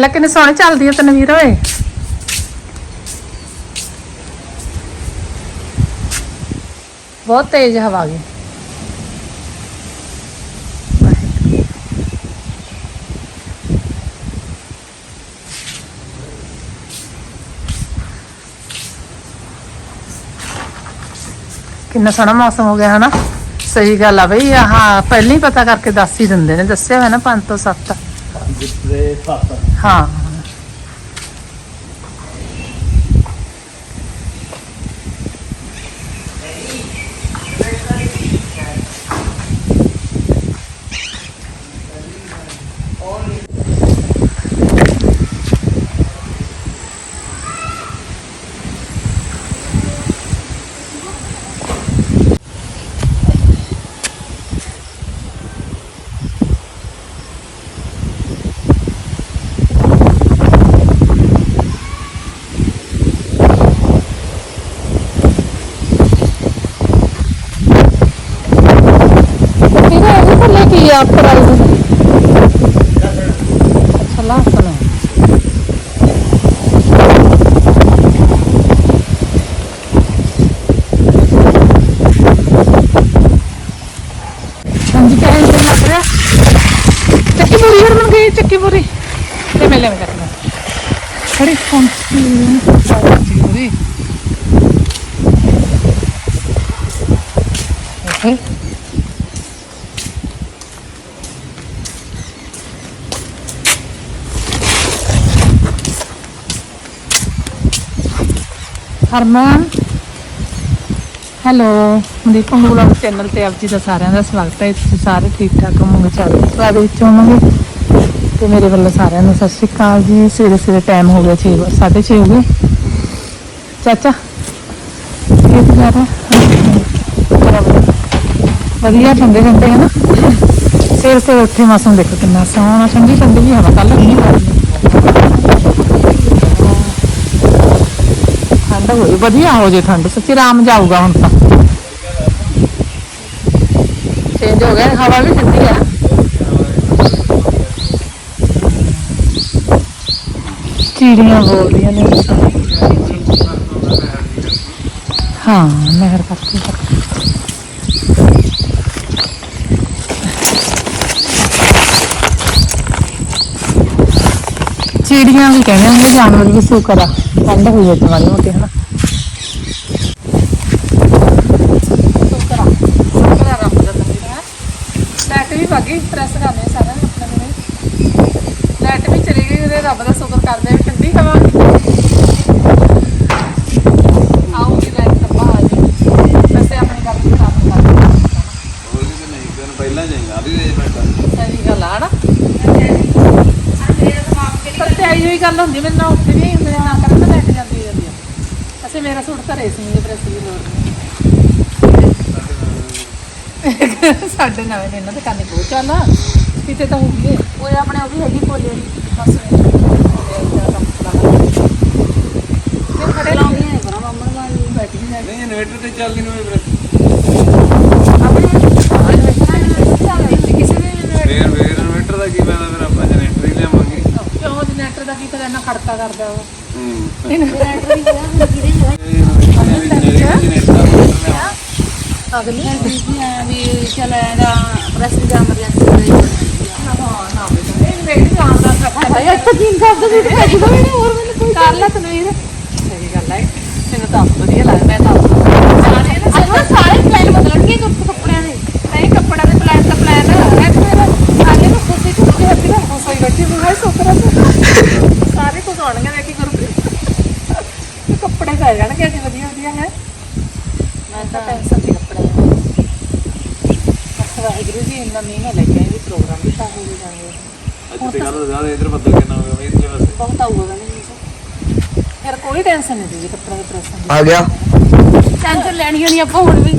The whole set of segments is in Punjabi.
ਲੈ ਕਿੰਨੇ ਸੋਹਣੇ ਚੱਲਦੀ ਆ ਤਨਵੀਰ ਓਏ। ਬਹੁਤ ਤੇਜ਼ ਹਵਾ ਗਈ। ਕਿੰਨਾ ਸੋਹਣਾ ਮੌਸਮ ਹੋ ਗਿਆ ਹਨਾ। ਸਹੀ ਗੱਲ ਆ ਬਈ ਹਾਂ ਪਹਿਲਾਂ ਹੀ ਪਤਾ ਕਰਕੇ ਦੱਸ ਹੀ ਦਿੰਦੇ ਨੇ, ਦੱਸਿਆ ਹੋਇਆ ਨਾ 5 ਤੋਂ 7 हा ਇਹਦੇ ਥੱਲੇ ਕੀ ਆ ਪ੍ਰਾਈਸ ਅੱਛਾ ਲਾਸਨ ਹੈ ਹਾਂਜੀ ਕਹਿਣ ਤੇ ਲੱਗ ਰਿਹਾ ਚੱਕੀ ਬੁਰੀ ਹਰ ਬਣ ਗਈ ਚੱਕੀ ਬੁਰੀ ਤੇ ਮੈਂ ਲੈ ਮੈਂ ਕਰਨਾ ਖੜੀ ਫੋਨ ਚੱਕੀ ਬੁਰੀ ਓਕੇ ਹਰਮਨ। ਹੈਲੋ ਮਨਦੀਪ ਪੰਗੂਲਾ ਚੈਨਲ ਤੇ ਆਪ ਜੀ ਦਾ ਸਾਰਿਆਂ ਦਾ ਸਵਾਗਤ ਹੈ। ਤੁਸੀਂ ਸਾਰੇ ਠੀਕ ਠਾਕ ਹੋਵੋਗੇ ਚੜ੍ਹਦੀ ਕਲਾ ਵਿੱਚ ਹੋਵੋਗੇ? ਤੇ ਮੇਰੇ ਵੱਲੋਂ ਸਾਰਿਆਂ ਨੂੰ ਸਤਿ ਸ਼੍ਰੀ ਅਕਾਲ ਜੀ। ਸਵੇਰੇ ਸਵੇਰੇ ਟਾਈਮ ਹੋ ਗਿਆ 6 6:30 ਹੋ ਗਏ। ਚਾਚਾ, ਕੀ ਕਰ ਰਿਹਾ? ਵਧੀਆ, ਠੰਡੇ ਠੰਡੇ ਹੈ ਨਾ? ਸਵੇਰੇ ਸਵੇਰੇ ਉੱਠੇ ਮੌਸਮ ਦੇਖੋ ਕਿੰਨਾ ਸੋਹਣਾ। ਠੰਡੀ ਠੰਡੀ ਜਿਹੀ ਹਵਾ। ਕੱਲ ਨਹੀਂ ਮਾਰੀ ਠੰਡ ਹੋਈ ਵਧੀਆ ਹੋ ਜੇ ਠੰਡ ਸੱਚੀ ਆਰਾਮ ਜਾਊਗਾ ਹੁਣ ਤਾਂ। ਚੇਂਜ ਹੋ ਗਿਆ ਹਵਾ ਵੀ ਠੰਡੀ ਆ। ਚਿੜੀਆਂ ਬੋਲਦੀਆਂ ਨੇ। ਹਾਂ ਮਹਿਰ ਕਰਕੇ ਚਿੜੀਆਂ ਵੀ ਕਹਿੰਦੇ ਹੁੰਦੇ ਜਾਨਵਰ ਵੀ ਸ਼ੁਕਰ ਆ ਠੰਡ ਹੋਈ ਹੈ ਤੁਹਾਡੀ ਮੋਟੀ ਹਨਾ ਸ਼ੁਕਰ ਆ ਸ਼ੁਕਰ ਆ ਰੱਬ ਦਾ ਤੰਗੀ ਹੈ ਲਾਈਟ ਵੀ ਭਾਗੀ ਪ੍ਰੈਸ ਕਰਨੇ ਸਾਰਿਆਂ ਨੇ ਆਪਣੇ ਨੇ ਲਾਈਟ ਵੀ ਚਲੀ ਗਈ ਉਹਦੇ ਰੱਬ ਦਾ ਸ਼ੁਕਰ ਕਰਦੇ ਵੀ ਠੰਡੀ ਹਵਾ। ਆਉਗੀ ਲਾਈਟ ਤਾਂ ਬਾਹਰ ਵੈਸੇ ਆਪਣੀ ਗੱਲ ਖਰਾਬ ਕਰ ਉਹ ਵੀ ਨਹੀਂ ਦਿਨ ਪਹਿਲਾਂ ਜਾਏਗਾ ਵੀ ਵੇ ਬੈਠਾ ਸਹੀ ਗੱਲ ਆ ਨਾ ਪਰ ਤੇ ਆਈ ਹੋਈ ਗੱਲ ਹੁੰਦੀ ਮੈਨੂੰ ਨਾ ਉੱਠ ਨਹੀਂ ਮੇਰੇ ਨਾ ਕਰਨ ਲੈ ਕੇ ਜਾਂਦੀ ਜਾਂਦੀ ਅਸੀਂ ਮੇਰਾ ਸੂਟ ਘਰੇ ਸੀ ਮੇਰੇ ਪ੍ਰੈਸ ਦੀ ਲੋੜ ਸਾਡੇ ਨਵੇਂ ਨੇ ਇਹਨਾਂ ਦੇ ਕੰਨੇ ਬਹੁਤ ਚੱਲ ਕਿਤੇ ਤਾਂ ਹੋਊਗੀ ਉਹ ਆਪਣੇ ਉਹ ਵੀ ਹੈਗੀ ਕੋਲੇ ਬਸ ਮੈਂ ਖੜੇ ਲਾਉਂਦੀਆਂ ਨੇ ਬਣਾ ਮੰਮਣ ਵਾਲੀ ਬੈਠੀ ਹੈ ਨਹੀਂ ਇਨਵੇਟਰ ਤੇ ਚੱਲਦੀ ਨੂੰ ਵੀ ਫੇਰ। ਫੇਰ ਇਨਵੇਟਰ ਦਾ ਕੀ ਫਾਇਦਾ ਫਿਰ ਆਪਾਂ ਜਨਰੇਟਰ ਹੀ ਲਿਆਵਾਂਗੇ। ਕਿਉਂ ਜਨਰੇਟਰ ਦਾ ਕੀ ਪਤਾ ਇੰਨਾ ਖੜਕਾ ਕਰਦਾ ਉਹ ਹੂੰ। ਜਨਰੇਟਰ ਵੀ ਜਿਹੜਾ ਹੁਣ ਕਿਹਦੇ ਜਿਹੜਾ ਅਗਲੀ ਬੀਬੀ ਆ ਵੀ ਚਲ ਇਹਦਾ ਪ੍ਰੈਸ ਦੀ ਐਮਰਜੈਂਸੀ ਇਹ ਵੇਖ ਜਾਣ ਦਾ ਫਾਇਦਾ ਹੈ ਇੱਥੇ ਕੀ ਕਰਦਾ ਸੀ ਤੇ ਭੱਜਦਾ ਵੀ ਨਹੀਂ ਹੋਰ ਮੈਨੂੰ ਕੋਈ ਕਰ ਲੈ ਤਨਵੀਰ ਸਹੀ ਗੱਲ ਹੈ ਮੈਨੂੰ ਤਾਂ ਆਪ ਵਧੀਆ ਲੱਗਦਾ ਮੈਂ ਤਾਂ ਆਪ ਜਾਣੇ ਨਾ ਅਸਲ ਸਾਰੇ ਪਲਾਨ ਬਦਲਣਗੇ ਕੱਪ- ਕੱਪੜਿਆਂ ਦੇ ਨਹੀਂ ਕੱਪੜਾ ਦੇ ਪਲਾਨ ਦਾ ਪਲਾਨ ਹੈ ਤੇ ਮੇਰਾ ਆਲੇ ਨੂੰ ਖੁਸ਼ੀ ਖੁਸ਼ੀ ਹੱਥ ਨਾਲ ਹੋਸਈ ਬੈਠੀ ਹੋਈ ਹੈ ਸੋਕਰਾ ਸਾਰੇ ਕੁਝ ਆਉਣਗੇ ਦੇਖੀ ਕਰੂਗੀ ਕੱਪੜੇ ਪੈ ਜਾਣਗੇ ਅੱਜ ਵਧੀਆ ਵਧੀਆ ਹੈ ਮੈਂ ਤਾਂ ਟੈਨਸ਼ਨ ਦੀ ਕੱਪੜੇ ਬਸ ਵਾਹਿਗੁਰੂ ਜੀ ਇੰਨਾ ਮੀਂਹ ਨਾ ਲੈ ਕੇ ਆਏ ਵੀ ਪ੍ਰੋਗਰਾਮ ਵੀ ਤਾਂ ਹੋ ਜਾਣਗੇ ਅੱਜ ਤੇ ਕੱਲ ਜ਼ਿਆਦਾ ਇਧਰ ਬੱਦਲ ਕਿੰਨਾ ਹੋ ਗਿਆ ਇਧਰ ਵਾਸਤੇ? ਬਹੁਤ ਆਊਗਾ ਕਹਿੰਦੇ ਫਿਰ ਕੋਈ ਟੈਨਸ਼ਨ ਨਹੀਂ ਦੀ ਕੱਪੜੇ ਦੇ ਪ੍ਰੈਸ ਦੀ। ਆ ਗਿਆ। ਟੈਨਸ਼ਨ ਲੈਣੀ ਹੋਣੀ ਆਪਾਂ ਹੁਣ ਵੀ।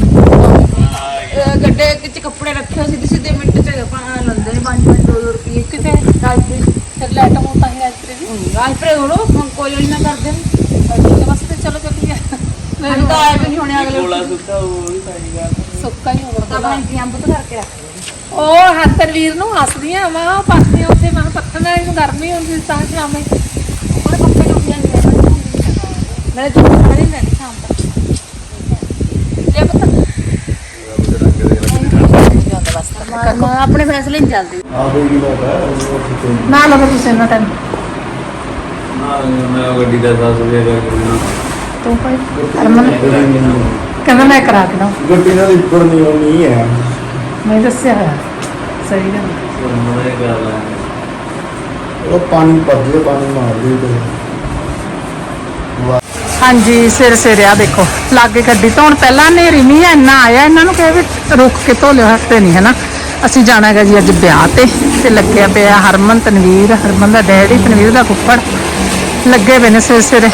ਗੱਡੇ ਵਿੱਚ ਕੱਪੜੇ ਰੱਖੇ ਹੋਏ ਸਿੱਧੇ ਸਿੱਧੇ ਮਿੰਟ ਚ ਆਪਾਂ ਲੰਦੇ ਨੇ 5 ਮਿੰਟ 2 ਰੁਪਏ ਕਿਤੇ ਰਾਜਪੁਰੀ ਫਿਰ ਲੈਟ ਹੋ ਤਾਂ ਹੀ ਰਾਜਪੁਰੇ ਦੀ ਰਾਜਪੁਰੇ ਹੋੜੋ ਕੋਈ ਨਾ ਕਰਦੇ। ਨੇ ਬਸ ਤੇ ਚਲੋ ਚੱਲੀਏ। ਮੈਨੂੰ ਤਾਂ ਆਏ ਵੀ ਨਹੀਂ ਹੋਣੇ ਅਗਲੇ ਕੋਲਾ ਸੁੱਤਾ ਉਹ ਵੀ ਤਾਂ ਗੱਲ। ਸੁੱਕਾ ਹੀ ਹੋਗਾ ਤਾਂ ਆਪਾਂ ਇੰਤਜ਼ਾਮ ਬੁੱਤ ਕਰਕੇ ਰੱਖ। ਉਹ ਹਰਤਰਵੀਰ ਨੂੰ ਹੱਸਦੀਆਂ ਵਾ ਪਾਸੇ ਉੱਥੇ ਮੈਂ ਕਿਹਾ ਪੱਥਰ ਨਾਲ ਇਹਨੂੰ ਗਰਮੀ ਹੁੰਦੀ ਸੀ ਤਾਂ ਸ਼ਾਮੇ ਉਹਨੇ ਪੱਕੇ ਨੂੰ ਗਿਆ ਨਹੀਂ ਮੈਂ ਜੋ ਸਾਰੇ ਲੈਣੀ ਸ਼ਾਮ ਤੱਕ। ਇਹ ਪਤਾ। ਮੈਂ ਆਪਣੇ ਫੈਸਲੇ ਨਹੀਂ ਚੱਲਦੀ। ਨਾ ਲਓ ਤੁਸੀਂ ਇਹਨਾਂ ਟਾਈਮ ਨਾ ਮੈਂ ਗੱਡੀ ਦਾ 10 ਰੁਪਏ ਕਰਕੇ ਤੂੰ ਭਾਈ ਹਰਮਨ ਕਹਿੰਦਾ ਮੈਂ ਕਰਾ ਕੇ ਦਊਂ। ਗੱਡੀ ਨਾਲ ਉੱਪਰ ਨਹੀਂ ਆਉਣੀ ਹੈ। ਮੈਂ ਦੱਸਿਆ ਹੋਇਆ। ਸਹੀ ਗੱਲ। ਉਹ ਪਾਣੀ ਭਰਦੇ ਪਾਣੀ ਮਾਰਦੇ ਤੇ। ਹਾਂਜੀ ਸਿਰ ਸਿਰ ਆ ਦੇਖੋ। ਲਾਗੇ ਗੱਡੀ ਧੋਣ ਪਹਿਲਾਂ ਨੇਰੀ ਮੀਂਹ ਇੰਨਾ ਆਇਆ ਇਹਨਾਂ ਨੂੰ ਕਹੇ ਵੀ ਰੁਕ ਕੇ ਧੋ ਲਿਓ ਹੱਥ ਤੇ ਨਹੀਂ ਹੈ ਨਾ ਅਸੀਂ ਜਾਣਾ ਹੈਗਾ ਜੀ ਅੱਜ ਵਿਆਹ ਤੇ ਤੇ ਲੱਗਿਆ ਪਿਆ ਹਰਮਨ ਤਨਵੀਰ। ਹਰਮਨ ਦਾ ਡੈਡੀ ਤਨਵੀਰ ਦਾ ਫੁੱਫੜ। ਲੱਗੇ ਪਏ ਨੇ ਸਿਰ ਸਿਰ।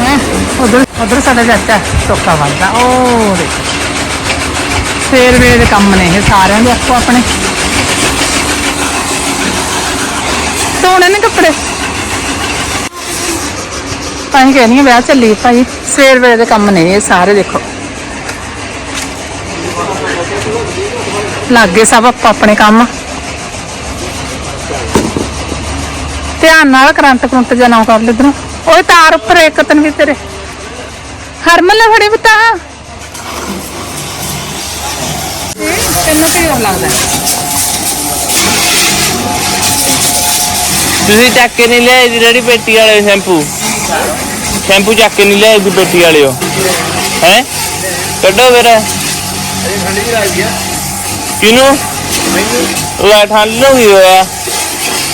ਹੈ? ਉਧਰ ਉਧਰ ਸਾਡਾ ਚਾਚਾ ਟੋਕਾ ਵੱਜਦਾ। ਉਹ ਦੇਖੋ। ਸਵੇਰ ਵੇਲੇ ਦੇ ਕੰਮ ਨੇ ਇਹ ਸਾਰਿਆਂ ਦੇ ਆਪੋ ਆਪਣੇ। ਧੋਣੇ ਨੇ ਕੱਪੜੇ? ਤਾਂ ਹੀ ਕਹਿੰਦੀ ਹਾਂ ਵਿਆਹ ਚੱਲੀ ਭਾਈ, ਸਵੇਰ ਵੇਲੇ ਦੇ ਕੰਮ ਨੇ ਇਹ ਸਾਰੇ ਦੇਖੋ। ਲੱਗੇ ਸਭ ਆਪੋ ਆਪਣੇ ਕੰਮ। ਧਿਆਨ ਨਾਲ ਕਰੰਟ ਕਰੰਟ ਜਾਂ ਨਾ ਕਰ ਲੈ ਇਧਰੋਂ ਓਏ ਤਾਰ ਉੱਪਰ ਇੱਕ ਤਨ ਵੀ ਤੇਰੇ। ਹਰਮਨ ਲੈ ਫੜੀ ਬਤਾ ਤੈਨੂੰ ਕੀ ਲੱਗਦਾ ਤੁਸੀਂ ਚੱਕ ਕੇ ਨਹੀਂ ਲਿਆਏ ਜੀ, ਜਿਹੜੀ ਪੇਟੀ ਵਾਲੇ ਸ਼ੈਂਪੂ? ਸ਼ੈਂਪੂ ਚੱਕ ਕੇ ਨਹੀਂ ਲਿਆਏ ਜੀ ਪੇਟੀ ਵਾਲਿਓ? ਹੈ? ਕੱਢੋ ਫਿਰ। ਕਿਨੂੰ ਲੈ ਠੰਡ ਨੂੰ ਕੀ ਹੋਇਆ।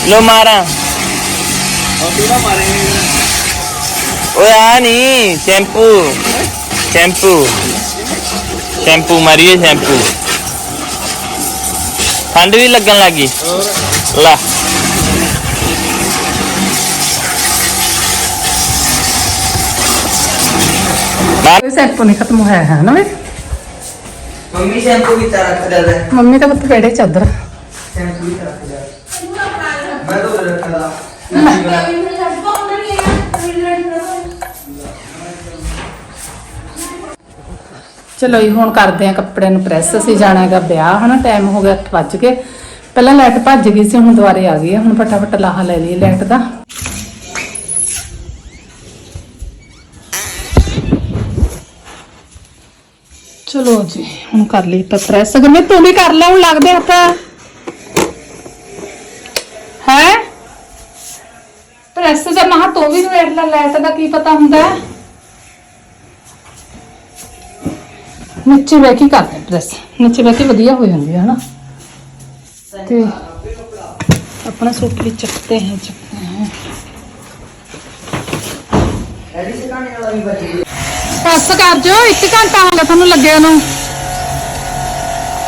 ਲੋ ਮਾਰਾਂ। ਓਏ ਆ ਨਹੀਂ ਸ਼ੈਂਪੂ। ਸ਼ੈਂਪੂ। ਸ਼ੈਂਪੂ, ਮਾਰੀਏ ਸ਼ੈਂਪੂ। ਠੰਡ ਵੀ ਲੱਗਣ ਲੱਗੀ ਲੈ ਇਹ ਸੈਂਪੂ ਨਹੀਂ ਖਤਮ ਹੋਇਆ ਹੈ ਨਾ ਵੇ ਮੰਮੀ ਸ਼ੈਂਪੂ ਵੀ ਤਾਂ ਰੱਖ ਦਿੰਦਾ ਹੈ। ਮੰਮੀ ਤਾਂ ਪੁੱਤ ਬੈਠੇ ਚਾਦਰ ਸ਼ੈਂਪੂ ਵੀ ਤਾਂ ਰੱਖ ਦਿੰਦਾ ਮੈਂ ਚਲੋ ਜੀ, ਹੁਣ ਕਰਦੇ ਆ ਕੱਪੜਿਆਂ ਨੂੰ ਪ੍ਰੈਸ ਅਸੀਂ ਜਾਣਾ ਹੈਗਾ ਵਿਆਹ, ਹਨਾ ਟਾਈਮ ਹੋ ਗਿਆ 8 ਵੱਜ ਕੇ ਪਹਿਲਾਂ ਲਾਈਟ ਭੱਜ ਗਈ ਸੀ, ਹੁਣ ਦੁਬਾਰੇ ਆ ਗਈ ਹੈ। ਹੁਣ ਫਟਾਫਟ ਲਾਹਾ ਲੈ ਲਈ ਲਾਈਟ ਦਾ। ਚਲੋ ਜੀ, ਹੁਣ ਕਰ ਲਈ ਤਾਂ ਪ੍ਰੈਸ ਅਗਰ ਮੈਂ ਤੂੰ ਵੀ ਕਰ ਲੈ, ਹੁਣ ਲੱਗਦੇ ਹੱਥ। ਹੈ? ਪ੍ਰੈਸ ਦਾ ਮਹਾ ਤੂੰ ਵੀ ਵੇਖ ਲੈ ਲਾਈਟ ਦਾ ਕੀ ਪਤਾ ਹੁੰਦਾ ਹੈ? ਨੀਚੇ ਬਹਿ ਕੇ ਕਰਦੇ ਪ੍ਰੈਸ ਨੀਚੇ ਬਹਿ ਕੇ ਵਧੀਆ ਹੋ ਜਾਂਦੀ ਹੈ ਹਨਾ ਤੇ अपना सूट भी चखते हैं चखते हैं ਬਸ ਕਰ ਜੋ 1 ਘੰਟਾ ਹੋ ਗਿਆ ਤੁਹਾਨੂੰ ਲੱਗੇ ਨੂੰ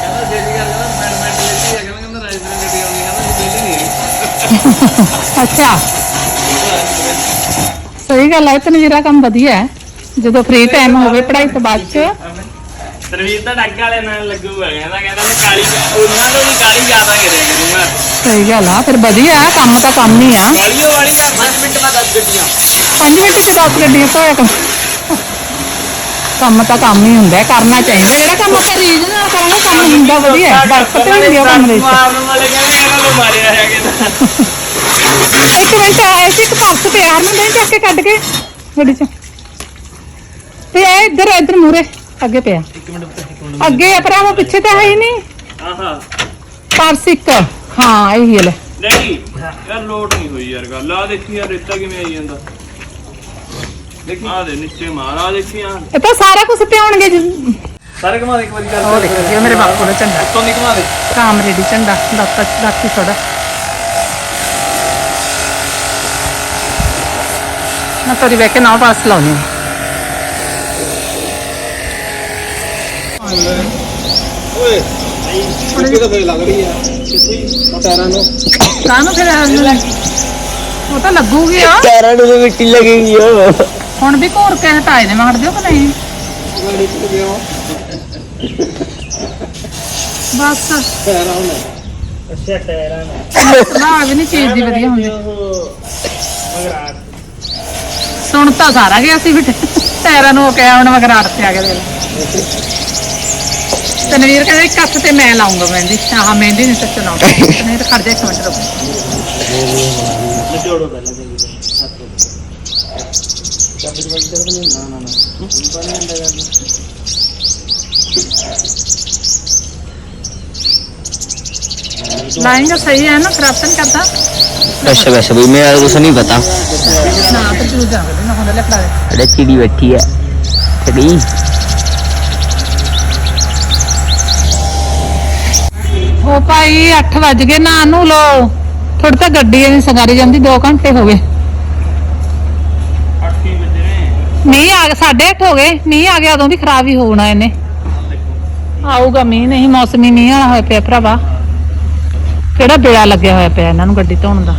ਕਹਿੰਦਾ ਛੇਤੀ ਕਰ ਕਹਿੰਦਾ ਮਿੰਟ ਮਿੰਟ ਲੈਤੀ ਹੈ ਕਹਿੰਦਾ ਕਹਿੰਦਾ ਰਾਜਸਥਾਨ ਗੱਡੀ ਆਉਣੀ ਕਹਿੰਦਾ ਅਸੀਂ ਵਿਹਲੇ ਨਹੀਂ ਅੱਛਾ ਸਹੀ ਗੱਲ ਹੈ ਤਨਵੀਰਾ ਕੰਮ ਵਧੀਆ ਹੈ ਜਦੋਂ ਫ੍ਰੀ ਟਾਈਮ ਹੋਵੇ ਪੜ੍ਹਾਈ ਤੋਂ ਬਾਅਦ ਚ ਤਰਵੀਰ ਤਾਂ ਡੱਗ ਵਾਲੇ ਨਾਲ ਲੱਗੂਗਾ ਕਹਿੰਦਾ ਕਹਿੰਦਾ ਮੈਂ ਕਾਲੀ ਉਹਨਾਂ ਤੋਂ ਵੀ ਕਾਲੀ ਜ਼ਿਆਦਾ ਕਰਿਆ ਕਰੂੰਗਾ। ਸਹੀ ਗੱਲ ਆ ਫਿਰ ਵਧੀਆ ਹੈ, ਕੰਮ ਤਾਂ ਕੰਮ ਹੀ ਆ। ਕਾਲੀਓ ਵਾਲੀ ਤਾਂ 5 ਮਿੰਟ ਬਾਅਦ 10 ਗੱਡੀਆਂ 5 ਮਿੰਟ ਚ 10 ਗੱਡੀਆਂ ਧੋਇਆ ਕੰਮ ਕੰਮ ਤਾਂ ਕੰਮ ਹੀ ਹੁੰਦਾ ਕਰਨਾ ਚਾਹੀਦਾ। ਜਿਹੜਾ ਕੰਮ ਆਪਾਂ ਰੀਝ ਨਾਲ ਕਰਾਂਗੇ ਕੰਮ ਹੁੰਦਾ ਵਧੀਆ ਬਰਕਤ ਹੁੰਦੀ ਆ ਕੰਮ ਦੇ ਵਿੱਚ ਮਾਰਨ ਵਾਲੇ ਕਹਿੰਦੇ ਇਹਨਾਂ ਨੂੰ ਮਾਰਿਆ ਹੈ ਕਿਦਾਂ ਇੱਕ ਮਿੰਟ ਆਇਆ ਸੀ ਇੱਕ ਪਰਸ ਪਿਆ ਹਰਮਨ ਦੇ ਚੱਕ ਕੇ ਕੱਢ ਕੇ ਗੱਡੀ ਚ। ਤੇ ਇਹ ਇੱਧਰ ਇੱਧਰ ਮੂਰੇ ਅੱਗੇ ਪਿਆ। ਅੱਗੇ ਆ ਭਰਾਵਾ ਪਿੱਛੇ ਤਾਂ ਹੈ ਹੀ ਨਹੀਂ। ਆਹਾ ਪਰਸ ਇੱਕ। ਹਾਂ ਇਹੀ ਲੈ। ਨਹੀਂ ਯਾਰ ਲੋਡ ਨਹੀਂ ਹੋਈ ਯਾਰ ਗੱਲ। ਆ ਦੇਖੀ ਯਾਰ ਰੇਤਾ ਕਿਵੇਂ ਆਈ ਜਾਂਦਾ। ਦੇਖੀ। ਆ ਦੇ ਨੀਚੇ ਮਾਰ ਦੇਖੀ ਆ ਇਹ ਤਾਂ ਸਾਰਾ ਕੁਝ ਪਿਆਉਣਗੇ ਜੀ। ਸਾਰੇ ਘੁਮਾ ਦੇ ਇੱਕ ਵਾਰੀ ਕਰ ਉਹ ਦੇਖੋ ਜੀ ਉਹ ਮੇਰੇ ਬਾਪੂ ਦਾ ਝੰਡਾ। ਤੋਂ ਨਹੀਂ ਘੁਮਾ ਦੇ। ਕਾਮਰੇਡੀ ਝੰਡਾ। ਦਾਤਾ ਦਾਤੀ ਥੋੜਾ ਮੈਂ ਤੋਰੀ ਬੈ ਕੇ ਨਾ ਪਾਸ ਲਾਉਣੀ ਓਏ ਕਿੱਥੇ ਤਾਂ ਫੇਰ ਲੱਗ ਰਹੀ ਆ ਕਿੱਥੇ ਟਾਇਰਾਂ ਨੂੰ। ਕਾਹਨੂੰ ਫਿਰ ਉਹ ਤਾਂ ਲੱਗੂਗੀ ਆ। ਪੈਰਾਂ ਨੂੰ ਮਿੱਟੀ ਲੱਗੇਗੀ ਉਹ। ਹੁਣ ਵੀ ਘੋਰ ਕੇ ਹਟਾਏ ਨੇ ਮਾਰ ਦਿਓ ਕਿ ਨਹੀਂ? ਗਾੜੀ ਚ ਗਿਆ ਬਸ। ਟਾਇਰਾਂ ਨੂੰ। ਅੱਛਾ ਟਾਇਰਾਂ ਨਾਲ ਨਾ ਵੀ ਨਹੀਂ ਚੀਜ਼ ਦੀ ਵਧੀਆ ਹੁੰਦੀ। ਸੁਣ ਤਾਂ ਸਾਰਾ ਗਿਆ ਸੀ ਵੀ। ਟਾਇਰਾਂ ਨੂੰ ਉਹ ਕਿਹਾ ਹੁਣ ਮਗਰ ਆੜ ਤੇ ਆ ਗਿਆ ਦੇਖ। ਲੈ। ਤੇ ਨਵੀਰ ਕਹਿੰਦਾ ਇੱਕ ਹੱਥ ਤੇ ਮੈਂ ਲਾਉਂਗਾ ਮਹਿੰਦੀ ਆਹ ਮਹਿੰਦੀ ਨਹੀਂ ਸੱਚ ਲਾਉਂਦਾ ਨਹੀਂ ਤਾਂ ਖੜ ਜਾ ਇੱਕ ਮਿੰਟ ਰੁਕ ਲਾਏਂਗਾ ਸਹੀ ਹੈ ਨਾ ਖਰਾਬ ਤਾਂ ਨਹੀਂ ਕਰਦਾ वैसे वैसे भी मेरा कुछ नहीं पता ਨਾ ਤਾਂ ਤੂੰ ਜਾ ਨਾ ਹੁੰਦਾ ਲੈ ਫੜਾ ਦੇ अरे चिड़ी बैठी है चिड़ी ਹੋ ਭਾਈ 8 ਵੱਜ ਗਏ ਨਾ ਨੂੰ ਲੋ ਥੋੜੀ ਤਾਂ ਗੱਡੀ ਐਵੇਂ ਸਗਾਰੀ ਜਾਂਦੀ 2 ਘੰਟੇ ਹੋ ਗਏ। ਮੀਂਹ ਆ ਗਿਆ 8:30 ਹੋ ਗਏ। ਮੀਂਹ ਆ ਗਿਆ ਉਦੋਂ ਦੀ ਖਰਾਬ ਹੀ ਹੋਣਾ ਇਹਨੇ। ਆਊਗਾ ਮੀਂਹ ਨਹੀਂ ਮੌਸਮੀ ਮੀਂਹ ਵਾਲਾ ਹੋਇਆ ਪਿਆ ਭਰਾਵਾ। ਕਿਹੜਾ ਬੇੜਾ ਲੱਗਿਆ ਹੋਇਆ ਪਿਆ ਇਹਨਾਂ ਨੂੰ ਗੱਡੀ ਧੋਣ ਦਾ?